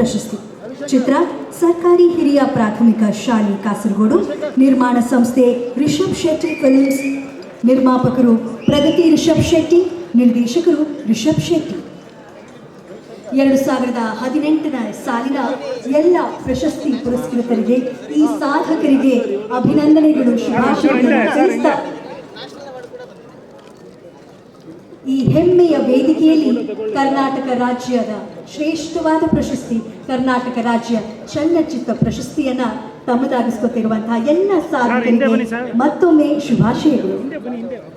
ಪ್ರಶಸ್ತಿ. ಚಿತ್ರ ಸರ್ಕಾರಿ ಹಿರಿಯ ಪ್ರಾಥಮಿಕ ಶಾಲೆ ಕಾಸರಗೋಡು. ನಿರ್ಮಾಣ ಸಂಸ್ಥೆ ರಿಷಬ್ ಶೆಟ್ಟಿ ಫಿಲ್ಮ್ಸ್. ನಿರ್ಮಾಪಕರು ಪ್ರಗತಿ ರಿಷಬ್ ಶೆಟ್ಟಿ ನಿರ್ದೇಶಕರು ರಿಷಬ್ ಶೆಟ್ಟಿ. ಎರಡು ಸಾವಿರದ ಹದಿನೆಂಟನ ಸಾಲಿನ ಎಲ್ಲ ಪ್ರಶಸ್ತಿ ಪುರಸ್ಕೃತರಿಗೆ ಈ ಸಾಧಕರಿಗೆ ಅಭಿನಂದನೆಗಳು ಶುಭಾಶಯಗಳನ್ನು ಈ ಹೆಮ್ಮೆಯ ವೇದಿಕೆಯಲ್ಲಿ ಕರ್ನಾಟಕ ರಾಜ್ಯದ ಶ್ರೇಷ್ಠವಾದ ಪ್ರಶಸ್ತಿ ಕರ್ನಾಟಕ ರಾಜ್ಯ ಚಲನಚಿತ್ರ ಪ್ರಶಸ್ತಿಯನ್ನ ತಮ್ಮದಾಗಿಸ್ಕೊತಿರುವಂತಹ ಎಲ್ಲ ಸಾಧಕರಿಗೆ ಮತ್ತೊಮ್ಮೆ ಶುಭಾಶಯಗಳು.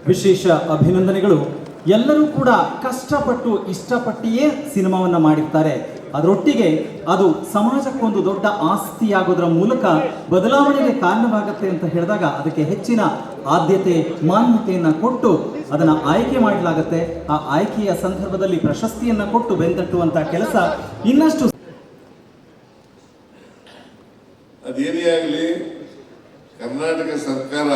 ವಿಶೇಷ ಅಭಿನಂದನೆಗಳು. ಎಲ್ಲರೂ ಕೂಡ ಕಷ್ಟಪಟ್ಟು ಇಷ್ಟಪಟ್ಟಿಯೇ ಸಿನಿಮಾವನ್ನ ಮಾಡಿರ್ತಾರೆ. ಅದರೊಟ್ಟಿಗೆ ಅದು ಸಮಾಜಕ್ಕೊಂದು ದೊಡ್ಡ ಆಸ್ತಿಯಾಗೋದ್ರ ಮೂಲಕ ಬದಲಾವಣೆಗೆ ಕಾರಣವಾಗುತ್ತೆ ಅಂತ ಹೇಳಿದಾಗ ಅದಕ್ಕೆ ಹೆಚ್ಚಿನ ಆದ್ಯತೆ ಮಾನ್ಯತೆಯನ್ನ ಕೊಟ್ಟು ಅದನ್ನ ಆಯ್ಕೆ ಮಾಡಲಾಗುತ್ತೆ. ಆ ಆಯ್ಕೆಯ ಸಂದರ್ಭದಲ್ಲಿ ಪ್ರಶಸ್ತಿಯನ್ನ ಕೊಟ್ಟು ಬೆಂದಟ್ಟುವಂತಹ ಕೆಲಸ ಇನ್ನಷ್ಟು ಅದೇನೇ ಆಗಲಿ, ಕರ್ನಾಟಕ ಸರ್ಕಾರ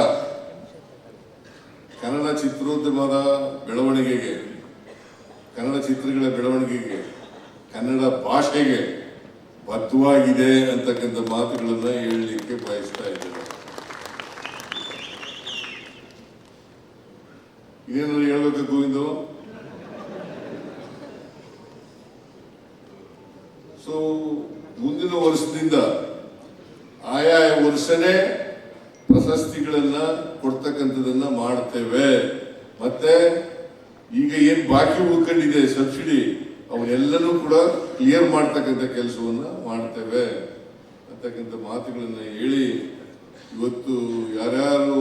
ಕನ್ನಡ ಚಿತ್ರೋದ್ಯಮದ ಬೆಳವಣಿಗೆಗೆ, ಕನ್ನಡ ಚಿತ್ರಗಳ ಬೆಳವಣಿಗೆಗೆ, ಕನ್ನಡ ಭಾಷೆಗೆ ಬದ್ಧವಾಗಿದೆ ಅಂತಕ್ಕಂಥ ಮಾತುಗಳನ್ನು ಹೇಳಲಿಕ್ಕೆ ಬಯಸ್ತಾ ಇದ್ದೇನೆ. ಇನ್ನೇನಾದ್ರು ಹೇಳ್ಬೇಕು ಗೋವಿಂದು? ಸೊ ಮುಂದಿನ ವರ್ಷದಿಂದ ಆಯಾ ವರ್ಷನೇ ಪ್ರಶಸ್ತಿಗಳನ್ನ ಕೊಡ್ತಕ್ಕಂಥದನ್ನ ಮಾಡ್ತೇವೆ. ಮತ್ತೆ ಈಗ ಏನ್ ಬಾಕಿ ಉಳ್ಕೊಂಡಿದೆ ಸಬ್ಸಿಡಿ, ಅವನ್ನೆಲ್ಲನೂ ಕೂಡ ಕ್ಲಿಯರ್ ಮಾಡ್ತಕ್ಕಂಥ ಕೆಲಸವನ್ನ ಮಾಡ್ತೇವೆ. ಅಂತಕ್ಕಂಥ ಮಾತುಗಳನ್ನ ಹೇಳಿ ಇವತ್ತು ಯಾರ್ಯಾರು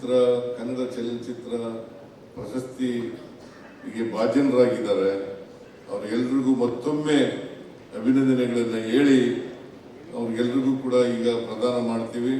ಚಲನಚಿತ್ರ ಕನ್ನಡ ಚಲನಚಿತ್ರ ಪ್ರಶಸ್ತಿಗೆ ಭಾಜನರಾಗಿದ್ದಾರೆ. ಅವ್ರಿಗೆಲ್ರಿಗೂ ಮತ್ತೊಮ್ಮೆ ಅಭಿನಂದನೆಗಳನ್ನು ಹೇಳಿ ಅವ್ರಿಗೆಲ್ರಿಗೂ ಕೂಡ ಈಗ ಪ್ರದಾನ ಮಾಡ್ತೀವಿ.